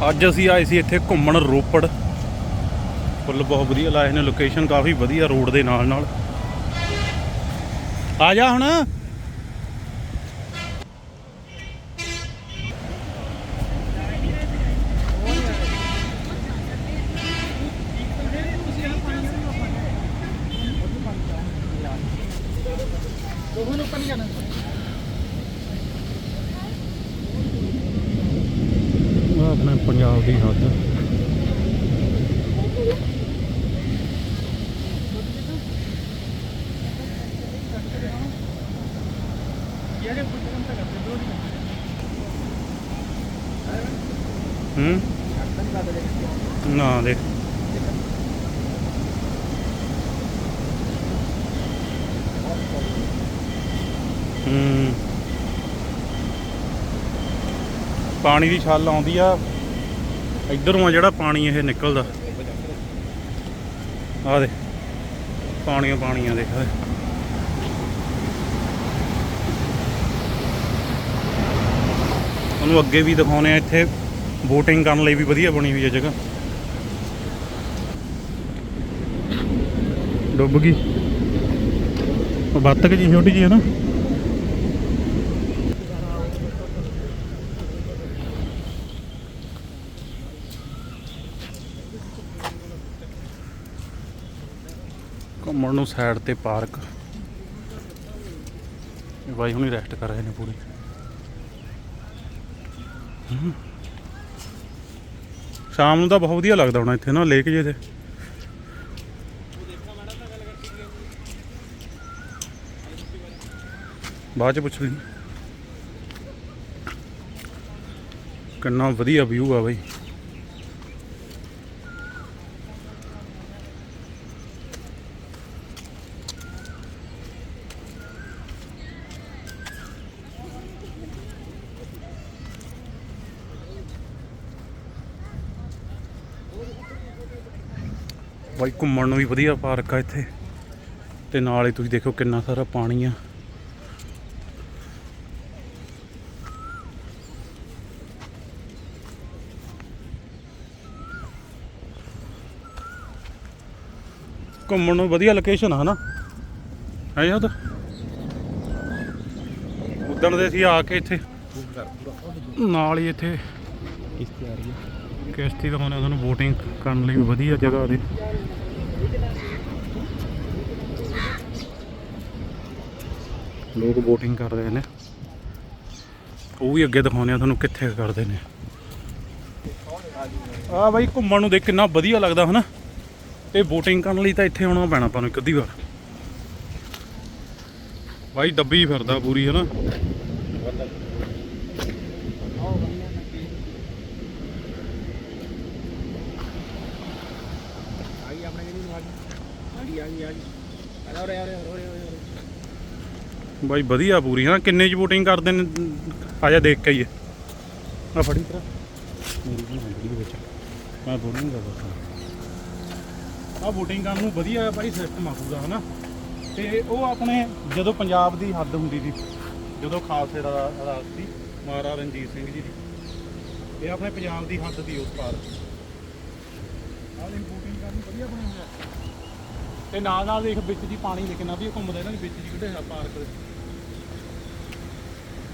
ਅੱਜ ਅਸੀਂ ਆਏ ਸੀ ਇੱਥੇ ਘੁੰਮਣ ਰੋਪੜ। ਫੁੱਲ ਬਹੁਤ ਵਧੀਆ ਲਾਏ ਨੇ ਲੋਕੇਸ਼ਨ ਕਾਫੀ ਵਧੀਆ ਰੋਡ ਦੇ ਨਾਲ ਨਾਲ। ਆ ਜਾ ਹੁਣ। ਆਹ ਆਪਣੇ ਪੰਜਾਬ ਦੀ ਹੱਦ ਹੂੰ? ਨਾ ਦੇਖ। ਹੂੰ। ਪਾਣੀ ਦੀ ਛੱਲ ਆਉਂਦੀ ਆ। ਇਧਰੋਂ ਆ ਜਿਹੜਾ ਪਾਣੀ ਇਹ ਨਿਕਲਦਾ। ਆ ਦੇ ਪਾਣੀਆਂ ਪਾਣੀਆਂ ਦੇਖ ਆ ਤੁਹਾਨੂੰ ਅੱਗੇ ਵੀ ਦਿਖਾਉਨੇ ਆ, ਇੱਥੇ ਬੋਟਿੰਗ ਕਰਨ ਲਈ ਵੀ ਵਧੀਆ ਬਣੀ ਹੋਈ ਹੈ ਜਗ੍ਹਾ। ਡੁੱਬ ਗਈ। ਉਹ ਬੱਤਕ ਜੀ ਛੋਟੀ ਜੀ ਹੈ ਨਾ? ਘੁੰਮਣ ਨੂੰ ਸਾਈਡ ਤੇ ਪਾਰਕ ਇਹ ਬਾਈ ਹੁਣੀ ਰੈਸਟ ਕਰ ਰਹੇ ਨੇ ਪੂਰੀ। ਸ਼ਾਮ ਨੂੰ ਤਾਂ ਬਹੁਤ ਵਧੀਆ ਲੱਗਦਾ ਹੋਣਾ ਇੱਥੇ ਨਾ ਲੇਕ ਜੇ ਤੇ। ਬਾਅਦ ਚ ਪੁੱਛ ਲਈ ਕਿੰਨਾ ਵਧੀਆ ਵਿਊ ਆ ਬਾਈ। ਬਾਈ ਘੁੰਮਣ ਨੂੰ ਵੀ ਵਧੀਆ ਪਾਰਕ ਆ ਇੱਥੇ। ਤੇ ਨਾਲ ਹੀ ਤੁਸੀਂ ਦੇਖੋ ਕਿੰਨਾ ਸਾਰਾ ਪਾਣੀ ਆ। ਘੁੰਮਣ ਨੂੰ ਵਧੀਆ ਲੋਕੇਸ਼ਨ ਆ ਹਨਾ? ਹੈ ਯਾਦ? ਉਦਣ ਦੇ ਅਸੀਂ ਆ ਕੇ ਇੱਥੇ ਨਾਲ ਹੀ ਇੱਥੇ ਕਿਸ਼ਤੀ ਆ ਰਹੀ ਹੈ। ਕਿਸ਼ਤੀ ਦਾ ਹੋਣਾ, ਤੁਹਾਨੂੰ ਬੋਟਿੰਗ ਕਰਨ ਲਈ ਵਧੀਆ ਜਗ੍ਹਾ ਦੇ ਲੋਕ ਬੋਟਿੰਗ ਕਰ ਰਹੇ ਨੇ। ਉਹ ਵੀ ਅੱਗੇ ਦਿਖਾਉਂਦੇ ਆ ਤੁਹਾਨੂੰ ਕਿੱਥੇ ਕਰਦੇ ਨੇ। ਆ ਬਾਈ, ਘੁੰਮਣ ਨੂੰ ਦੇਖ ਕਿੰਨਾ ਵਧੀਆ ਲੱਗਦਾ, ਹਨਾ? ਇਹ ਬੋਟਿੰਗ ਕਰਨ ਲਈ ਤਾਂ ਇੱਥੇ ਆਉਣਾ ਪੈਣਾ ਆਪਾਂ ਨੂੰ ਇੱਕ ਅੱਧੀ ਵਾਰ। ਬਾਈ ਡੱਬੀ ਫਿਰਦਾ ਪੂਰੀ, ਹਨਾ ਆ ਗਈ ਆਪਣੇ ਕਿਹੜੀ ਆ ਗਈ, ਆ ਗਈ। ਆ ਗਈ ਆ ਰਹੇ ਆ ਰਹੇ ਬਾਈ ਵਧੀਆ ਪੂਰੀ, ਹਾਂ? ਕਿੰਨੇ ਚ ਬੋਟਿੰਗ ਕਰਦੇ ਨੇ? ਆ ਜਾ ਦੇਖ ਕੇ ਆਈਏ। ਆ ਫੜੀ ਤਰਾ। ਮੇਰੀ ਵੀ ਹੰਡੀ ਵਿੱਚ। ਮੈਂ ਬੋਲਿੰਗ ਦਾ ਬਸ। ਆ ਬੋਟਿੰਗ ਕਰਨ ਨੂੰ ਵਧੀਆ ਬਾਈ ਸਿਸਟਮ ਆ ਪੂਰਾ, ਹਨਾ? ਤੇ ਉਹ ਆਪਣੇ ਜਦੋਂ ਪੰਜਾਬ ਦੀ ਹੱਦ ਹੁੰਦੀ ਸੀ, ਜਦੋਂ ਖਾਲਸੇ ਦਾ ਰਾਜ ਸੀ, ਮਹਾਰਾਜਾ ਰਣਜੀਤ ਸਿੰਘ ਜੀ ਦੀ, ਇਹ ਆਪਣੇ ਪੰਜਾਬ ਦੀ ਹੱਦ ਦੀ ਉਸ ਪਾਰ। ਆਹ ਲਈ ਕਰਨ ਵਧੀਆ ਬਣਿਆ ਹੋਇਆ। ਤੇ ਨਾਲ ਨਾਲ ਦੇਖ ਵਿੱਚ ਦੀ ਪਾਣੀ ਲਿਖਣਾ ਵੀ ਘੁੰਮਦਾ ਇਹਨਾਂ ਦੇ ਵਿੱਚ ਦੀ ਕਿਹੜੇ ਪਾਰਕ ਦੇ।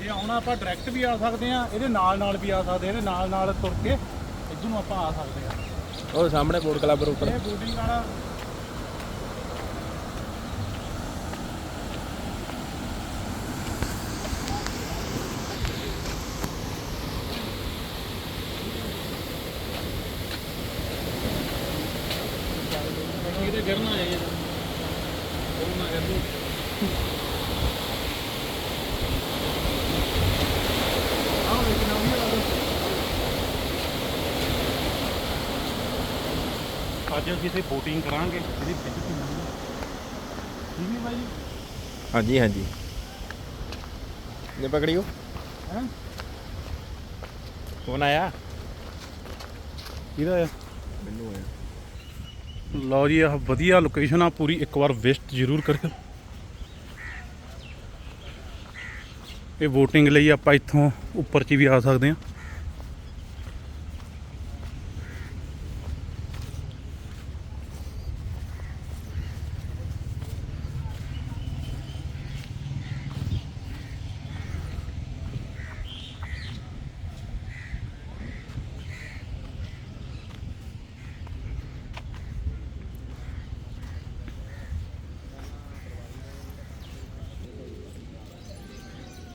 ਜੇ ਆਉਣਾ ਆਪਾਂ ਡਾਇਰੈਕਟ ਵੀ ਆ ਸਕਦੇ ਆ ਇਹਦੇ ਨਾਲ ਨਾਲ ਵੀ ਆ ਸਕਦੇ ਆ ਇਹਦੇ ਨਾਲ ਨਾਲ ਤੁਰ ਕੇ ਇੱਧਰ ਨੂੰ ਆਪਾਂ ਆ ਸਕਦੇ ਆ ਉਹ ਸਾਹਮਣੇ ਬੋਰਡ ਕਲੱਬ ਉੱਪਰ। ਇਹ ਬੋਟਿੰਗ ਵਾਲਾ ਅੱਜ ਅਸੀਂ ਇੱਥੇ ਬੋਟਿੰਗ ਕਰਾਂਗੇ। ਇਹਦੇ ਵਿੱਚ ਕੀ ਮਿਲੂਗਾ ਠੀਕ ਹੈ ਬਾਈ ਹਾਂਜੀ ਹਾਂਜੀ। ਨੇ ਪਕੜਿਓ ਹੈ? ਫੋਨ ਆਇਆ? ਕਿਹਦਾ ਆ ਮੈਨੂੰ ਆਇਆ। ਲਓ ਜੀ, ਆਹ ਵਧੀਆ ਲੋਕੇਸ਼ਨ ਆ, ਪੂਰੀ ਇੱਕ ਵਾਰ ਵਿਜ਼ਿਟ ਜ਼ਰੂਰ ਕਰਿਓ। ਇਹ VOTING ਲਈ ਆਪਾਂ ਇੱਥੋਂ ਉੱਪਰ 'ਚ ਵੀ ਆ ਸਕਦੇ ਹਾਂ।